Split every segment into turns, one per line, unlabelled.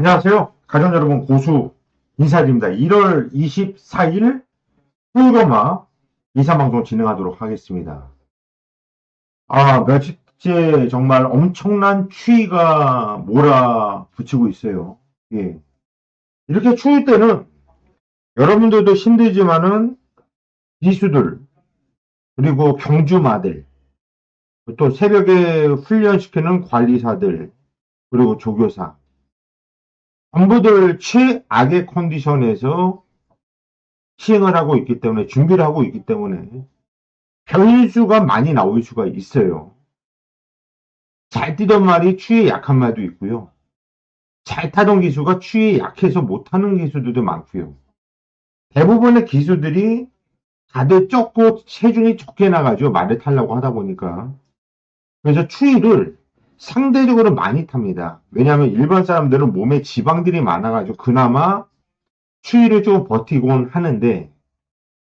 안녕하세요. 가정 여러분 고수 인사드립니다. 1월 24일 토요일마 이사방송 진행하도록 하겠습니다. 아, 며칠째 정말 엄청난 추위가 몰아붙이고 있어요. 예. 이렇게 추울 때는 여러분들도 힘들지만은 기수들, 그리고 경주마들, 또 새벽에 훈련시키는 관리사들, 그리고 조교사, 전부들 최악의 컨디션에서 시행을 하고 있기 때문에 준비를 하고 있기 때문에 변수가 많이 나올 수가 있어요. 잘 뛰던 말이 추위에 약한 말도 있고요. 잘 타던 기수가 추위에 약해서 못하는 기수들도 많고요. 대부분의 기수들이 다들 적고 체중이 적게 나가죠. 말을 타려고 하다 보니까. 그래서 추위를 상대적으로 많이 탑니다. 왜냐하면 일반 사람들은 몸에 지방들이 많아가지고 그나마 추위를 좀 버티곤 하는데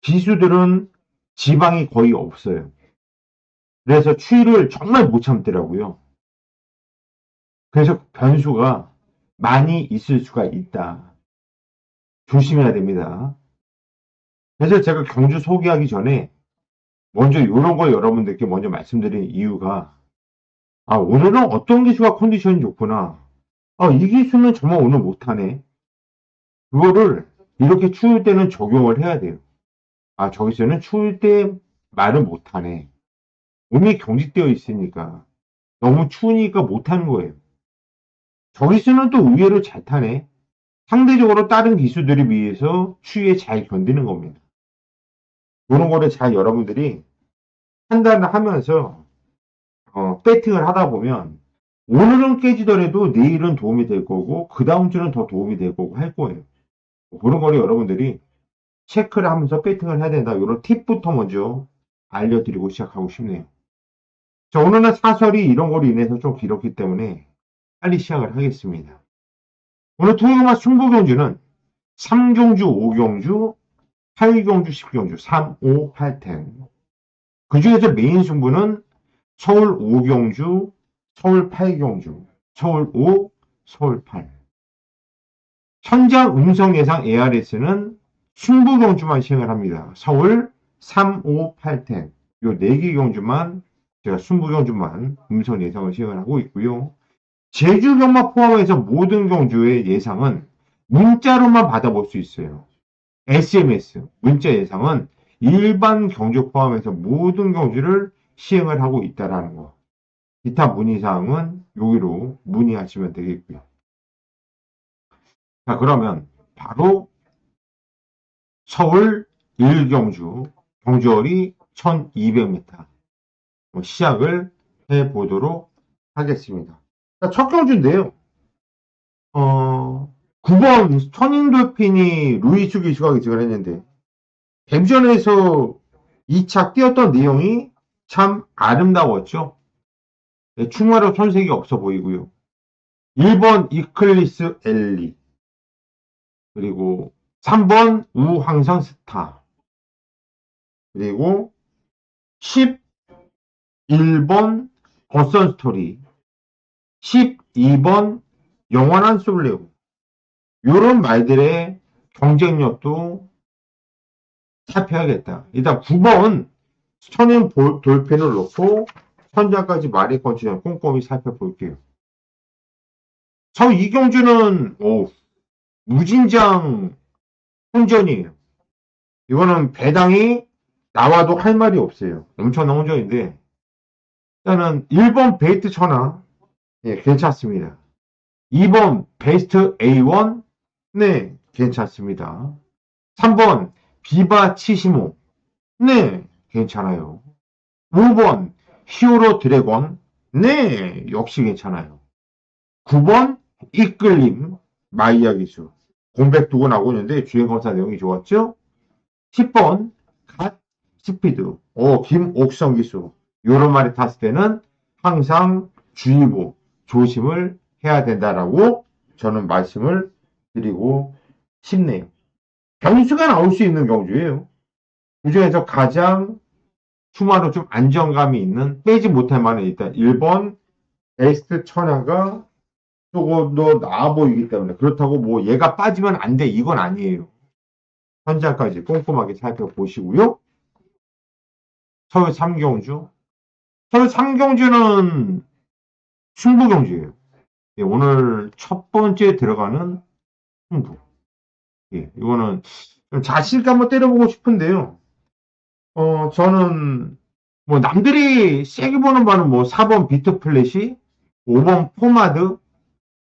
기수들은 지방이 거의 없어요. 그래서 추위를 정말 못 참더라고요. 그래서 변수가 많이 있을 수가 있다. 조심해야 됩니다. 그래서 제가 경주 소개하기 전에 먼저 이런 거 여러분들께 먼저 말씀드린 이유가 아, 오늘은 어떤 기수가 컨디션이 좋구나. 아, 이 기수는 정말 오늘 못하네. 그거를 이렇게 추울 때는 적용을 해야 돼요. 아, 저 기수는 추울 때 말을 못하네. 몸이 경직되어 있으니까. 너무 추우니까 못하는 거예요. 저 기수는 또 의외로 잘 타네. 상대적으로 다른 기수들에 비해서 추위에 잘 견디는 겁니다. 이런 거를 잘 여러분들이 판단을 하면서 어, 배팅을 하다 보면 오늘은 깨지더라도 내일은 도움이 될 거고 그 다음 주는 더 도움이 될 거고 할 거예요. 그런 거를 여러분들이 체크를 하면서 배팅을 해야 된다. 이런 팁부터 먼저 알려드리고 시작하고 싶네요. 자, 오늘은 사설이 이런 거로 인해서 좀 길었기 때문에 빨리 시작을 하겠습니다. 오늘 토요일마 승부경주는 3경주, 5경주, 8경주, 10경주, 3, 5, 8, 10. 그 중에서 메인 승부는 서울 5경주, 서울 8경주, 서울 5, 서울 8. 현장 음성 예상 ARS는 충부 경주만 시행을 합니다. 서울 3, 5, 8, 10. 요 4개 경주만 제가 순부 경주만 음성 예상을 시행을 하고 있고요. 제주 경마 포함해서 모든 경주의 예상은 문자로만 받아볼 수 있어요. SMS, 문자 예상은 일반 경주 포함해서 모든 경주를 시행을 하고 있다라는 거. 기타 문의사항은 여기로 문의하시면 되겠고요. 자, 그러면 바로 서울 1경주 경주거리 1200m 시작을 해 보도록 하겠습니다. 자, 첫 경주인데요. 어, 9번 천인돌핀이 루이스 기수가 기직을 했는데 데뷔전에서 2차 뛰었던 내용이 참 아름다웠죠. 네, 충마로 손색이 없어 보이고요. 1번 이클리스 엘리 그리고 3번 우황성 스타 그리고 11번 버선 스토리 12번 영원한 솔레오 이런 말들의 경쟁력도 살펴야겠다. 일단 9번 천연 돌핀을 놓고 천장까지 말이 건지는 꼼꼼히 살펴볼게요. 저 이경주는 오, 무진장 혼전이에요. 이거는 배당이 나와도 할 말이 없어요. 엄청난 혼전인데 일단은 1번 베이트 천하 예, 괜찮습니다. 2번 베스트 A1 네 괜찮습니다. 3번 비바 치시모 네 괜찮아요. 5번 히어로 드래곤 네 역시 괜찮아요. 9번 이끌림 마이야 기수 공백 두고 나오고 있는데 주행 검사 내용이 좋았죠? 10번 갓 스피드 오 김옥성 기수 요런 말이 탔을 때는 항상 주의보 조심을 해야 된다라고 저는 말씀을 드리고 싶네요. 변수가 나올 수 있는 경주예요. 그 중에서 가장 추마로 좀 안정감이 있는 빼지 못할 만한 일단 1번 베스트 천하가 조금 더 나아 보이기 때문에 그렇다고 뭐 얘가 빠지면 안 돼 이건 아니에요. 현장까지 꼼꼼하게 살펴보시고요. 서울 삼경주. 서울 삼경주는 승부경주예요. 예, 오늘 첫 번째 들어가는 승부. 예, 이거는 한번 때려보고 싶은데요. 어, 저는 뭐 남들이 세게 보는 바는 뭐 4번 비트 플래시, 5번 포마드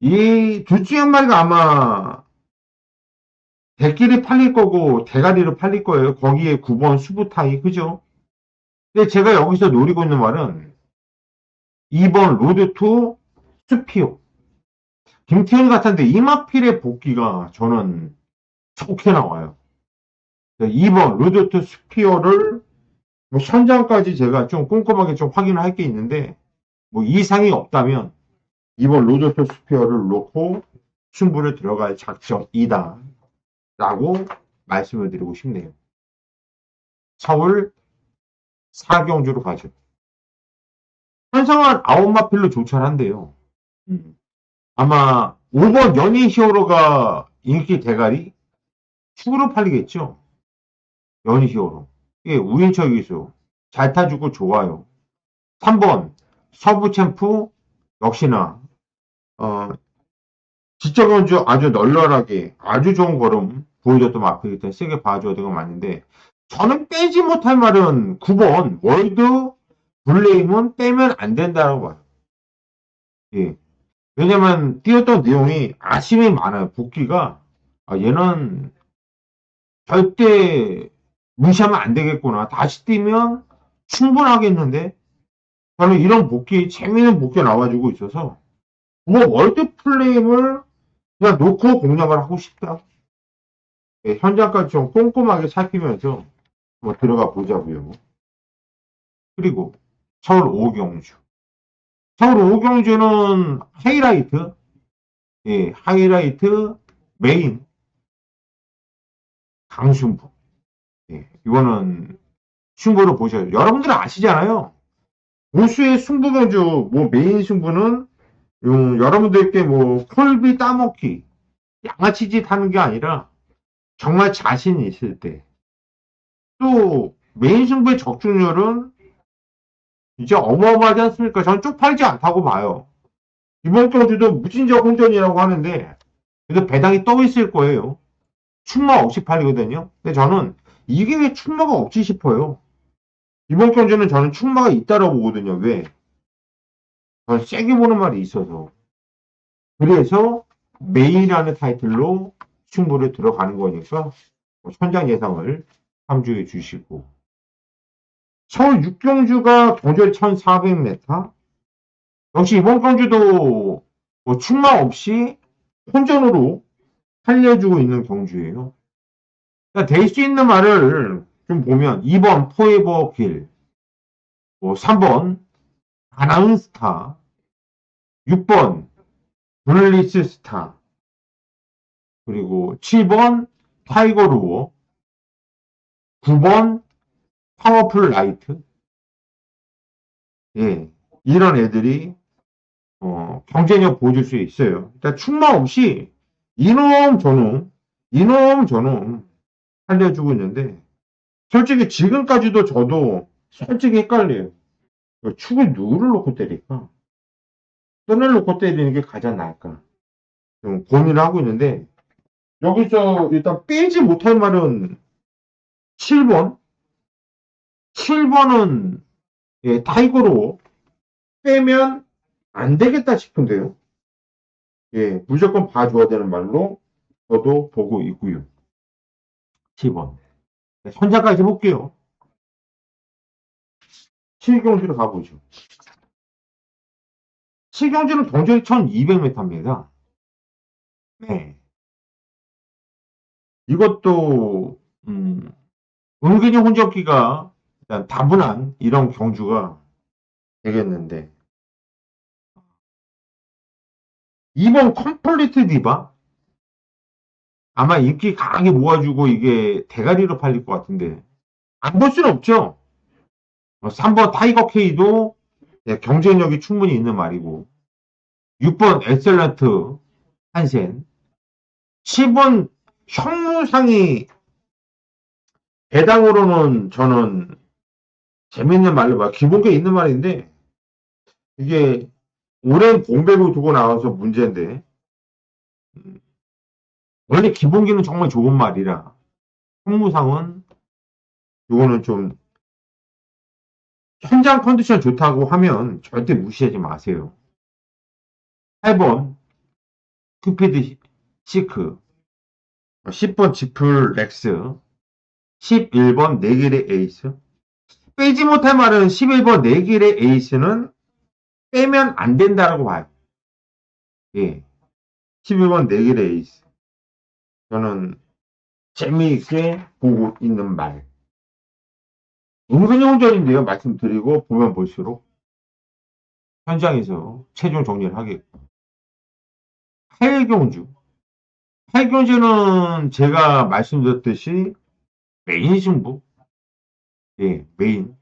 이 둘 중에 한 마리가 아마 대끼리 팔릴 거고 대가리로 팔릴 거예요. 거기에 9번 수부타이 그죠? 근데 제가 여기서 노리고 있는 말은 2번 로드2 스피오 김태현 같은데 이마필의 복귀가 저는 좋게 나와요. 2번 로드2 스피어를 뭐 현장까지 제가 좀 꼼꼼하게 좀 확인을 할게 있는데 뭐 이상이 없다면 이번 로저토 스피어를 놓고 승부를 들어갈 작전이다 라고 말씀을 드리고 싶네요. 서울 사경주로 가죠. 한성환 아웃마필로 조찰한대요. 음. 아마 5번 연인 히어로가 인기 대가리 축으로 팔리겠죠. 히어로. 예, 기수. 잘 타주고 좋아요. 3번, 서부 챔프, 역시나, 어, 지적 연주 아주 널널하게, 아주 좋은 걸음 보여줬던 마크이기 때문에 세게 봐줘야 거 맞는데, 저는 빼지 못할 말은 9번, 월드 블레임은 빼면 안 된다고 봐요. 예. 왜냐면, 뛰었던 내용이 아쉬움이 많아요. 복귀가. 아, 얘는 절대 무시하면 안 되겠구나. 다시 뛰면 충분하겠는데? 저는 이런 복귀, 재미있는 복귀가 나와주고 있어서, 뭐, 월드 플레임을 그냥 놓고 공략을 하고 싶다. 네, 현장까지 좀 꼼꼼하게 살피면서 뭐 들어가 보자고요. 그리고 서울 오경주. 서울 오경주는 하이라이트, 예, 하이라이트 메인 강순부. 예, 이거는 승부로 보셔요. 여러분들은 아시잖아요. 보수의 승부 경주, 뭐 메인 승부는 음, 여러분들께 뭐 콜비 따먹기, 양아치 짓 하는 게 아니라 정말 자신이 있을 때. 또 메인 승부의 적중률은 이제 어마어마하지 않습니까? 전 쪽팔지 않다고 봐요. 이번 경주도 무진적 혼전이라고 하는데 그래도 배당이 떠 있을 거예요. 충마 없이 팔리거든요. 근데 저는 이게 왜 충마가 없지 싶어요. 이번 경주는 저는 충마가 있다라고 보거든요. 왜? 저는 세게 보는 말이 있어서. 그래서 메인이라는 타이틀로 승부를 들어가는 거니까 뭐 천장 예상을 참조해 주시고 서울 육경주가 경주에 1400m 역시 이번 경주도 뭐 충마 없이 혼전으로 살려주고 있는 경주예요. 그러니까 될수 있는 말을 좀 보면 2번 포에버 길, 뭐 3번 아나운스타, 6번 블리스 스타, 그리고 7번 타이거 루어, 9번 파워풀 라이트, 예, 이런 애들이 어, 경쟁력 보여줄 수 있어요. 일단 충마 없이 이놈 저놈, 이놈 저놈 살려주고 있는데 솔직히 지금까지도 저도 솔직히 헷갈려요. 축을 누구를 놓고 때릴까? 끈을 놓고 때리는 게 가장 나을까? 좀 고민을 하고 있는데 여기서 일단 빼지 못할 말은 7번 7번은 예, 타이거로 빼면 안 되겠다 싶은데요. 예, 무조건 봐줘야 되는 말로 저도 보고 있고요. 10원. 선자까지 볼게요. 7경주로 가보죠. 7경주는 동절이 1200m입니다. 네. 이것도, 음, 은근히 혼잡기가 다분한 이런 경주가 되겠는데. 2번 컴플리트 디바? 아마 인기 강하게 모아주고 이게 대가리로 팔릴 것 같은데 안 볼 수는 없죠. 3번 어, 타이거 K도 네, 경쟁력이 충분히 있는 말이고 6번 엑셀런트 한센 10번 현무상이 배당으로는 저는 재밌는 말로 봐. 기본게 있는 말인데 이게 오랜 공백을 두고 나와서 문제인데 음, 원래 기본기는 정말 좋은 말이라 현무상은 이거는 좀 현장 컨디션 좋다고 하면 절대 무시하지 마세요. 8번 큐피드 시크 10번 지플 렉스 11번 네길의 에이스 빼지 못할 말은 11번 네길의 에이스는 빼면 안 된다라고 봐요. 예. 11번 네길의 에이스 저는 재미있게 보고 있는 말 은근히 혼전인데요. 말씀드리고 보면 볼수록 현장에서 최종 정리를 하겠고 하일경주 하일경주는 제가 말씀드렸듯이 메인 승부 예, 메인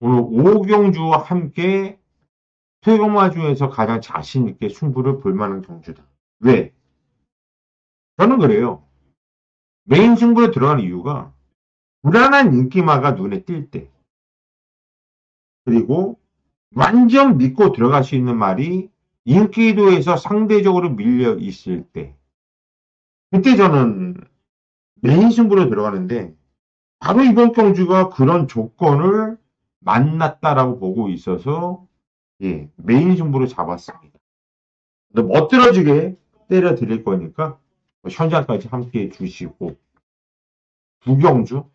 오늘 오경주와 함께 퇴경마 중에서 가장 자신있게 승부를 볼 만한 경주다. 왜? 저는 그래요. 메인 승부에 들어가는 이유가 불안한 인기마가 눈에 띌 때, 그리고 완전 믿고 들어갈 수 있는 말이 인기도에서 상대적으로 밀려 있을 때, 그때 저는 메인 승부로 들어가는데, 바로 이번 경주가 그런 조건을 만났다라고 보고 있어서, 예, 메인 승부로 잡았습니다. 멋들어지게 때려 드릴 거니까, 현장까지 함께 해주시고, 구경주,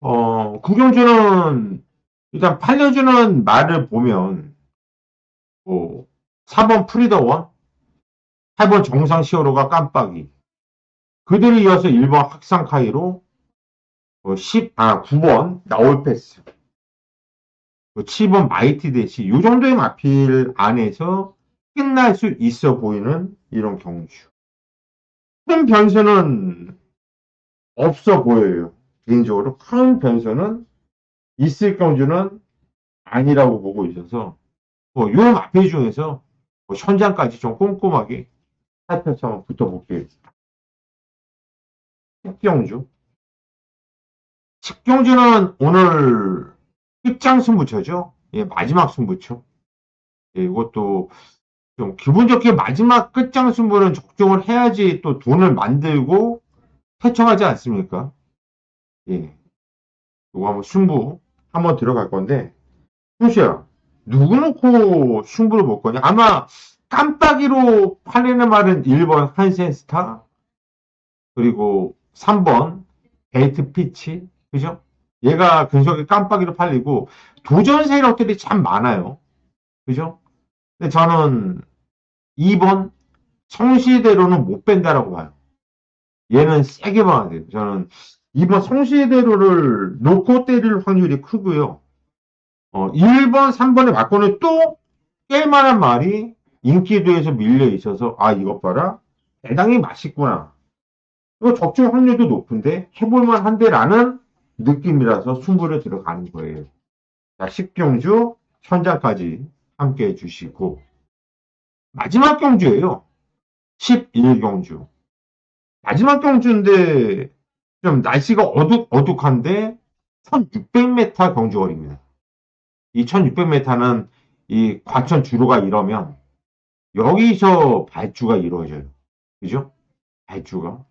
어, 구경주는 일단 팔려주는 말을 보면 뭐 4번 프리더원, 8번 정상 시어로가 깜빡이, 그들을 이어서 1번 학상 카이로, 어, 10, 아, 9번 나올 패스, 7번 마이티 대시, 요 정도의 마필 안에서 끝날 수 있어 보이는 이런 경주. 큰 변수는 없어 보여요. 개인적으로 큰 변수는 있을 경주는 아니라고 보고 있어서 뭐, 요 마페 중에서 뭐 현장까지 좀 꼼꼼하게 살펴서 한번 붙어볼게요. 식경주. 식경주는 오늘 끝장 승부처죠. 예, 마지막 승부처. 예, 이것도 좀 기분 좋게 마지막 끝장 승부는 적중을 해야지 또 돈을 만들고 퇴청하지 않습니까? 예. 이거 한번 승부 한번 들어갈 건데, 후시야, 누구 놓고 승부를 볼 거냐? 아마 깜빡이로 팔리는 말은 1번 한센스타, 그리고 3번 베이트 피치, 그죠? 얘가 근속에 깜빡이로 팔리고, 도전 세력들이 참 많아요. 그죠? 근데 저는 2번 성시대로는 못 뺀다라고 봐요. 얘는 세게 봐야 돼요. 저는 이번 성시대로를 놓고 때릴 확률이 크고요. 어, 1번, 3번에 바꿔는 또 깰만한 말이 인기도에서 밀려 있어서 아 이것 봐라 대당히 맛있구나. 이거 적중 확률도 높은데 해볼만 한데라는 느낌이라서 승부를 들어가는 거예요. 자, 10경주 현장까지 함께 해주시고 마지막 경주예요. 11경주. 마지막 경주인데 좀 날씨가 어둑, 어둑한데 1600m 경주거리입니다. 이 1600m는 이 과천 주로가 이러면 여기서 발주가 이루어져요. 그죠? 발주가.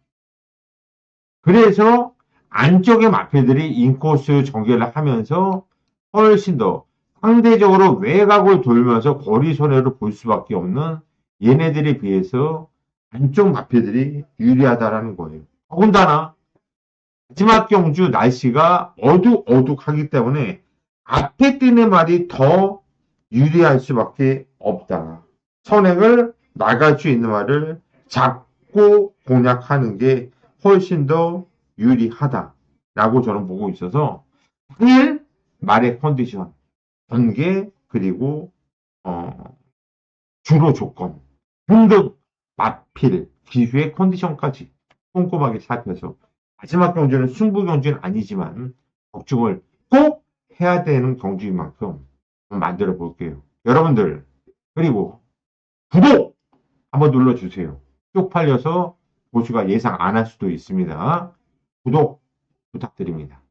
그래서 안쪽의 마패들이 인코스 전개를 하면서 훨씬 더 상대적으로 외곽을 돌면서 거리 손해를 볼 수밖에 없는 얘네들에 비해서 안쪽 마패들이 유리하다라는 거예요. 더군다나 마지막 경주 날씨가 어둑어둑하기 때문에 앞에 뛰는 말이 더 유리할 수밖에 없다. 선행을 나갈 수 있는 말을 잡고 공략하는 게 훨씬 더 유리하다라고 저는 보고 있어서 일 말의 컨디션, 전개 그리고 어, 주로 조건, 등등 마필, 기수의 컨디션까지 꼼꼼하게 살펴서 마지막 경주는 승부 경주는 아니지만 적중을 꼭 해야 되는 경주인 만큼 만들어 볼게요. 여러분들 그리고 구독 한번 눌러주세요. 쪽팔려서 보수가 예상 안 할 수도 있습니다. 구독 부탁드립니다.